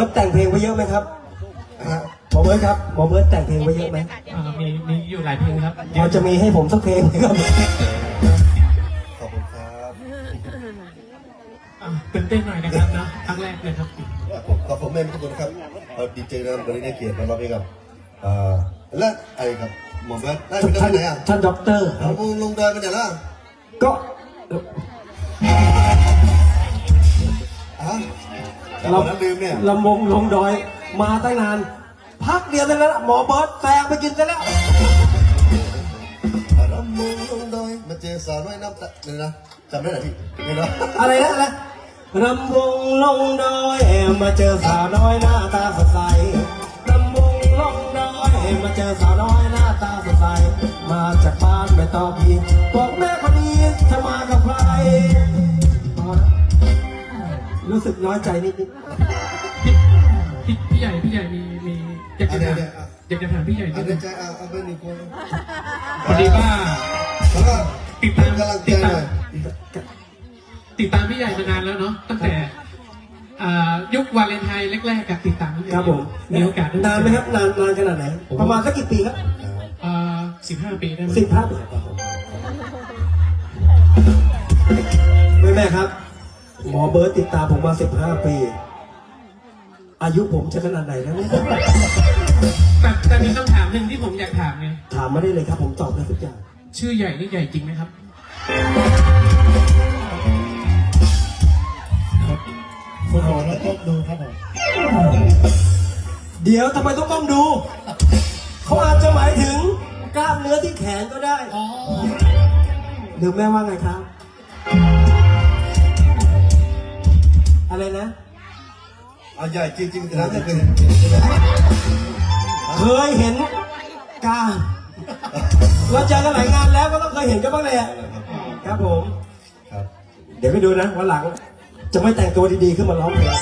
บิร์ตแต่งเพลงไว้เยอะไหมครับฮะหมอเบิร์ตครับหมอเบิร์ตแต่งเพลงไว้เยอะไหมอ่ามีมีอยู่หลายเพลงครับพอจะมีให้ผมสักเพลงไหมครับขอบคุณครับอ่าตื่นเต้นหน่อยนะครับเนาะครั้งแรกเลยครับผมขอบผมเองทุกคนครับเอาดีเจนะวันนี้ได้เกียรติมาร้องเพลงกับอ่าและไอ้ครับหมอเบิร์ตได้ไปได้ท่านไหนอะท่านด็อกเตอร์คเอารับลงดอยไปไหนล่ะก็อะ แต่วันนั้นลืมเนี่ย ลำวงลงดอย มาตั้งนาน พักเดียวเท่านั้นหมอเบิร์ตแซงไปกินซะแล้วรำมงลงดอยมาเจอสาวน้อยน้ำตาเนี่ยนะจำได้ไหมพี่เนี่ยนะอะไรนะอะไรรำวงลงดอยมาเจอสาวน้อยหน้าตาสดใสรำวงลงดอยมาเจอสาวน้อยหน้าตาสดใส มาจากบ้านไม่ตอบพี่บอกแม่คนนี้จะมากับใครพอแล้ว รู้สึกน้อยใจนิดนิดพี่พี่ใหญ่พี่ใหญ่มีมีอยากอัจะนนี้ถามเนี่ยอะอยากจะถามพี่ใหญ่อันินดนี้นึงใจอะเอาไปหนึ่งคนพอดีว่าแล้วก็ติดตามกำลังใจติดหตาน่มอยติดตามพี่ใหญ่มานานแล้วเนาะตั้งแต่อ่ายุควาเลนไทน์แรกๆกับติดตามพี่ใหญ่ครับผมมีโอกาสด้นานไหมครับนานนานขนาดไหนประมาณสักกี่ปีครับอ่าสิบห้าปีได้ไหมสิบห้าปีแม่แม่ครับ หมอเบิร์ตติดตามผมมาสิบห้าปี อายุผมจะขนาดไหนแล้วเนี่ยแต่แต่มีคำถามหนึ่งที่ผมอยากถามไงถามมาได้เลยครับ ผมตอบได้ทุกอย่าง ชื่อใหญ่นี่ใหญ่จริงไหมครับ คุณหมอแล้วต้องดูครับผมเดี๋ยวทำไมต้องก้มดู เขาอาจจะหมายถึงกล้ามเนื้อที่แขนก็ได้หรือแม่ว่าไงครับ อะไรนะ เอาใหญ่จริงๆนะไม่เคยเห็นเคยเห็นกล้ามเราเจอกันหลายงานแล้วก็ต้องเคยเห็นกันบ้างแหละครับผม ครับ เดี๋ยวไปดูนะวันหลัง จะไม่แต่งตัวดีๆขึ้นมาร้องเพลง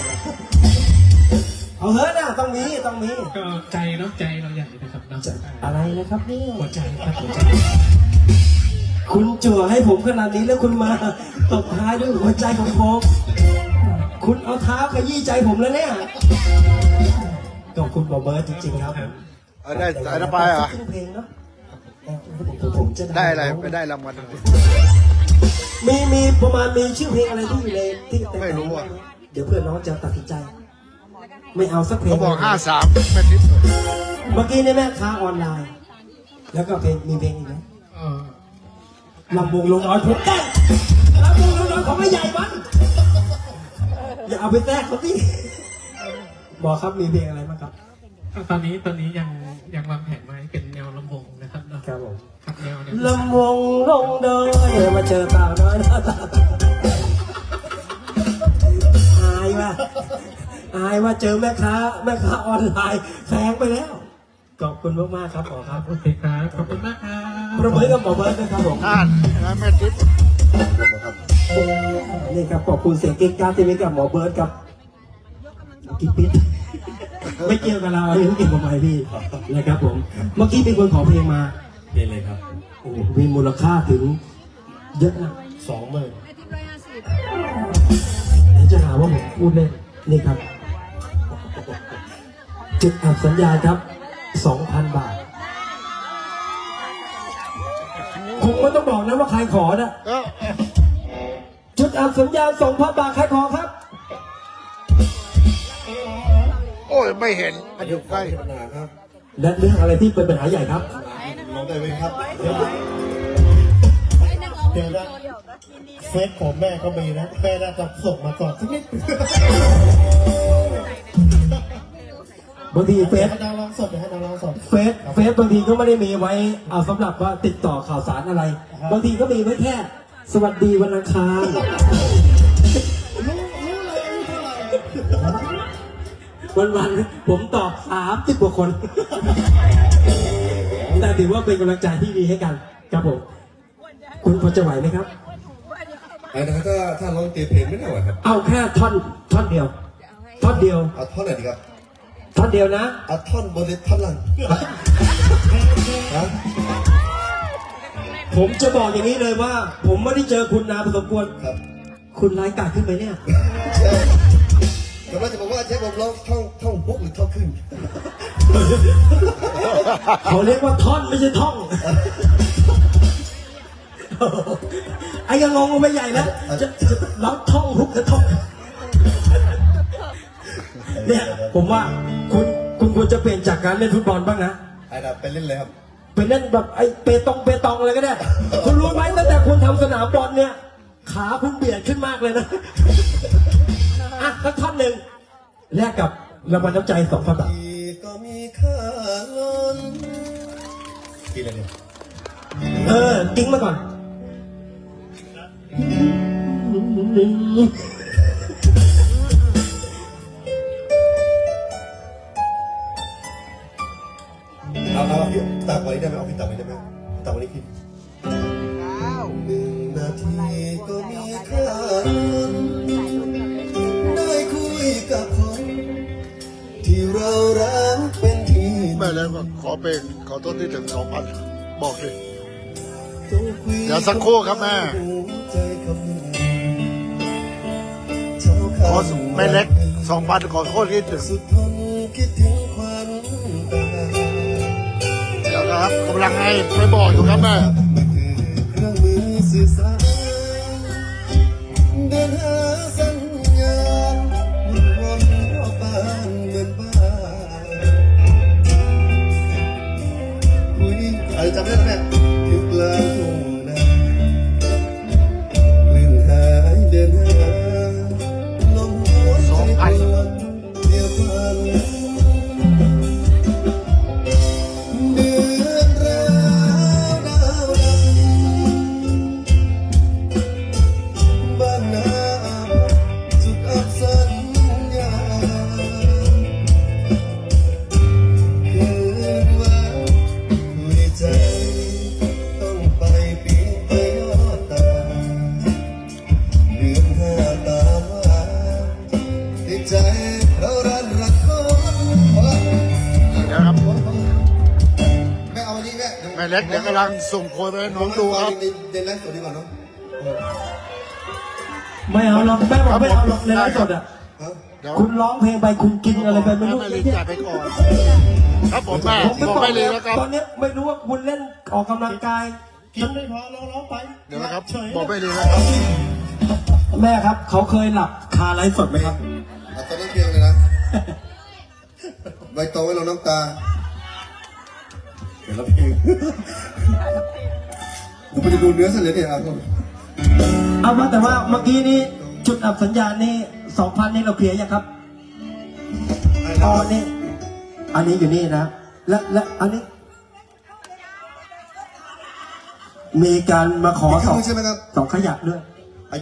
เอาเฮ้ยนะต้องมีต้องมีก็ใจเนาะใจเราใหญ่นะครับเนาะจะอะไรนะครับเนี่ยหัวใจครับหัวใจคุณจั่วให้ผมขนาดนี้แล้วคุณมาตบท้ายด้วยหัวใจของผม คุณเอาเท้าขยี้ใจผมแล้วเนี่ยขอบคุณบอเบิร์ตจริงๆครับผมเอาได้สายระบายเหรอเพลงเนาะผมจะได้อะไรไม่ได้รางวัลอะไร มีมีประมาณมีชื่อเพลงอะไรที่อยู่ในที่แต่งไม่รู้อะ เดี๋ยวเพื่อนน้องจะตัดสินใจ ไม่เอาสักเพลง เขาบอกห้าสามแม่ทิพย์เมื่อกี้ในแม่ค้าออนไลน์ แล้วก็เพลงมีเพลงอีกไหมเออลำวงลงน้อยผมได้ลำวงลงน้อยของไม่ใหญ่มันอย่า เอาไปแทรกเขาสิบอกครับมีเพลงอะไรบ้างครับ ตอนนี้ตอนนี้ยังยังวางแผนไว้เป็นแนวลำวงนะครับเนาะครับผมครับแนวแนวลำวงลงดอยมาเจอสาวน้อยหน้าตาอายว่ะอายว่าเจอแม่ค้าแม่ค้าออนไลน์แซงไปแล้วขอบคุณมากๆครับหมอครับโอเคครับขอบคุณมากครับประเมินกับหมอเบิร์ตนะครับผมอ่านนะแม่ทิพย์ครับ นี่ครับขอบคุณเสียงเก่งกาที่มีกับหมอเบิร์ตกับกิปปิดไม่เกี่ยวกับเราอันนี้เกี่ยวกับไมค์พี่นะครับผมเมื่อกี้เป็นคนขอเพลงมาเป็นเลยครับโอ้โหมีมูลค่าถึงเยอะนะสองหมื่นเดี๋ยวจะหาว่าผมพูดเล่นนี่ครับ จุดอับสัญญาณครับ2,000บาทผมก็ต้องบอกนะว่าใครขอนะเออจุ ดอับสัญญาณ2,000บาทใครขอครับโอ้ยไม่เห็นมันอยู่ใกล้ปัญหาครับและเรื่องอะไรที่เป็นปัญหาใหญ่ครับลองได้ไหมครับเดี๋ยวนะเฟซผมแม่ก็มีนะแม่น่าจะส่งมาก่อนสักนิดบางทีเฟซให้ดาวลองสดเดี๋ยวให้ดาวลองสดเฟซเฟซบางทีก็ไม่ได้มีไว้เอาสำหรับว่าติดต่อข่าวสารอะไร บางทีก็มีไว้แค่ สวัสดีวันอังคารรู้รู้เลยอายุเท่าไหร่วันวันๆผมตอบสามสิบกว่าคน แต่ถือว่าเป็นกำลังใจที่ดีให้กันครับผม คุณพอจะไหวไหมครับ ไอ้นะถ้าถ้าร้องตีเพลงไม่ได้ไหวครับ เอาแค่ท่อนท่อนเดียว ท่อนเดียว เอาท่อนไหนดีครับ ท่อนเดียวนะ เอาท่อนบนหรือท่อนหลังฮะ ผมจะบอกอย่างนี้เลยว่า ผมไม่ได้เจอคุณนานพอสมควรครับ คุณร้ายกาจขึ้นไปเนี่ยกำลังจะบอกว่าใช้ผมร้องท่องเขาเรียกว่าท่อนไม่ใช่ท่องไอ้ยังงงไปใหญ่แล้วจะจะร้องท่องฮุกกับท่องเนี่ยผมว่าคุณคุณควรจะเปลี่ยนจากการเล่นฟุตบอลบ้างนะไอ้ดับไปเล่นเลยครับ ไปเล่นแบบไอ้เปตองเปตองอะไรก็ได้ คุณรู้ไหมตั้งแต่คุณทำสนามบอลเนี่ย ขาคุณเบียดขึ้นมากเลยนะอะสักท่อนหนึ่งแลกกับรางวัลน้ำใจสองพันบาทที่ก็มีค่าล้นกินอะไรเนี่ยเออติ้งมาก่อน พี่ตักวันนี้ได้ไหมเอาพี่ตักวันนี้ได้ไหมตักวันนี้พี่หนึ่งนาทีก็มีค่าล้นได้คุยกับคน ที่เรารักเป็นที่แม่แล้วก็ขอเป็นขอต้นที่ถึงสองพันบอกดิต้องคุยเดี๋ยวสักครู่ครับแม่ใจเขาเจ้าขอแม่เล็กสองพันขอโทษที่ถึง นะครับกำลังให้ไปบอกอยู่ครับแม่ เล็กเดี๋ยวกำลังส่งโพยไปให้น้องดูครับในในไลฟ์สดดีกว่าเนาะไม่เอาหรอกแม่บอกไม่เอาหรอกในไลฟ์สดอะคุณร้องเพลงไปคุณกินอะไรไปไม่รู้แม่แกจ่ายไปก่อนครับผมแม่ผมไม่บอกบอกไม่เลเลยนะครับตอนนี้ไม่รู้ว่าคุณเล่นออกกำลังกายกินไม่พอร้องร้องไปเดี๋ยวนะครับบอกไม่เลยนะครับแม่ครับ เขาเคยหลับคาไลฟ์สดไหมครับอาตอนนั้นเพียงเลยนะใบตองไว้ลงน้ำตา เดี๋ยวเราเพลงผมไปจะดูเนื้อเสร็จเลยเนี่ยอะเอาว่าแต่ว่าเมื่อกี้นี้จุดอับสัญญาณนี่สองพันนี่เราเคลียร์ยังครับอ๋อนี่อันนี้อยู่นี่นะ และและอันนี้ มีการมาขออีกคสรึ่องงนึงใช่ไหมครับสองขยักด้วยไอ้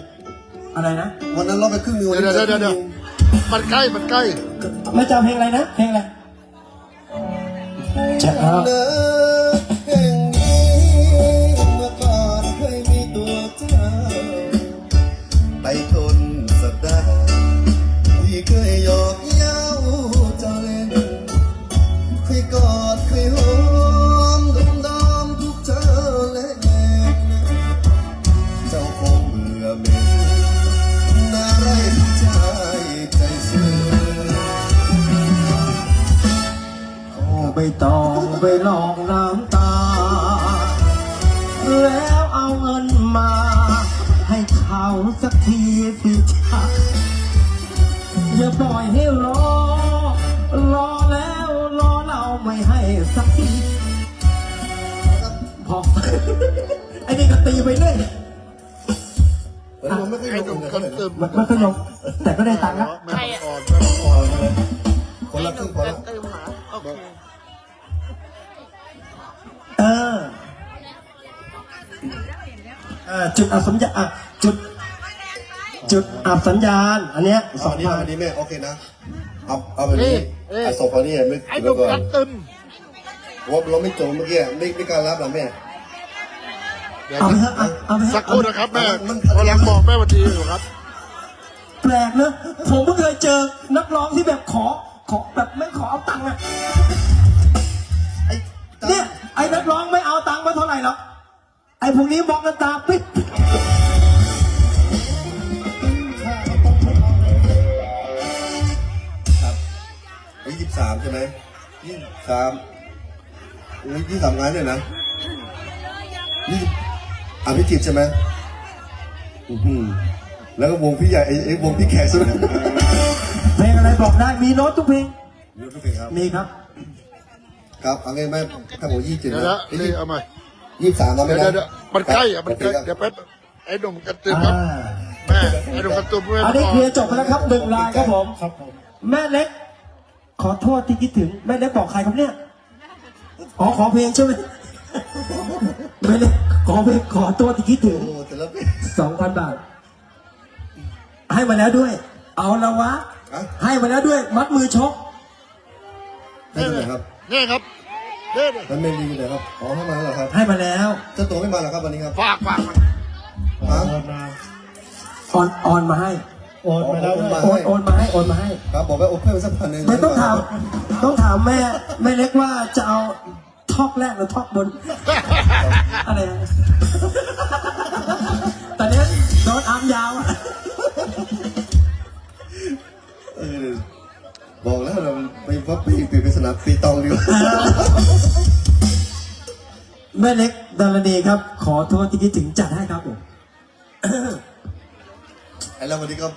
อะไรนะ วันนั้นเราไปครึ่งหนึงวันเดี๋ยวนี้เดี๋ยวเดี๋ยวเดี๋ยวมันใกล้ มันใกล้แม่จำเพลงอะไรนะ เพลงอะไร จะเอา ตองไปลองน้ำตา แล้วเอาเงินมา ให้เขาสักทีสิจ้าอย่าปล่อยให้รอ รอแล้วรอเราไม่ให้สักทีพอไอ้นี่ก็ตีไปเรื่อยเออมันไม่ค่อยให้ลหนุ่งมเลยคนตื่นมันมันสนุกแต่ก็ได้ตังค์นะแม่อ่อนแม่อ่อนคนละครึ่งพอแล้วเอ ออจุดอับสัญญาณอะจุด จุดอับสัญญาณ อันเนี้ยสเอาองอันนี้พัเอานอันนี้แม่โอเคนะ เอาเอาแบบนี้ไอ้ศพอันนี้ไม่ไอ้หแล้นุ่วมก็กันตึมว่าเราไม่จบเมื่อกี้ไม่ไม่กล้ารับหรอแม่ เดี๋ยวเอาไปเถอะอะเอาไปเถอะสักครู่นะครับแม่กำลังบอกแม่วันดีอยู่ครับ แปลกเนอะผมเพิ่งเคยเจอนักร้องที่แบบขอ ขอแบบไม่ขอเอาตังค์อะไอ้เนี่ยไอ้นักร้องไม่เอาตังค์มาเท่าไหร่หรอกไอ้พวกนี้มองกันตาปิ๊บไอ้ยี่สิบสามใช่ไหมยี่สิบสามอุ้ยยี่สิบสามงานเลยนะยี่สิบอะพี่จิตรใช่ไหมอือหือแล้วก็วงพี่ใหญ่ไอ้ไอ้วงพี่แขกใช่ไหมเพลงอะไรบอกได้มีโน้ตทุกเพลงเดี๋ยวทุกเพลงครับ มีครับ ครับเอาไงไหมถ้าผมยี่สิบเจ็ดเดี๋ยวนะนะ นี่เอาใหม่ ยี่สิบสามนะเดี๋ไม่ยวได้เดี๋ยวมันใกล้อะมันใกล้ครับเดี๋ยวแป๊บไอ้หนุ่มกันตึมอ่าครับแม่ไอ้หนุ่มกันตึมไม่อันนี้เคลียร์จบไปแล้วครับหนึ่งลายครับผม ครับผมแม่เล็ก ขอโทษที่คิดถึง แม่เล็กบอกใครครับเนี่ยอ๋อขอเพลงใช่ไหมแม่เล็กขอเพลงขอโทษที่คิดถึงโอ้แต่ละเพลงสองพันบาท ให้มาแล้วด้วย เอาละวะอะให้มาแล้วด้วย มัดมือชกได้ที่ไหนครับ นี่ครับนี่ มันเมนดีเลยครับอ๋อให้มาแล้วเหรอครับให้มาแล้วเจ้าตัวไม่มาเหรอครับวันนี้ครับฝากฝากมันฮะโอนมาออนออนมาให้โอนมาแล้วด้วยโอนโอนมาให้โอนมาให้ครับบอกว่าโอเพิ่มสักพันหนึ่งไม่ต้องถามต้องถามแม่แม่เล็กว่าจะเอาทอกแรกหรือทอกบนอะไรนะตอนนี้โดนอาร์มยาวอะเออบอกแล้วเราไปว่าปีปีเป็นสนามปีตองดีกว่าแม่เล็กดารณีครับ ขอโทษที่คิดถึงจัดให้ครับผมไอ้เราวันนี้ก็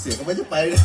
เสียงก็ไม่จะไปเลย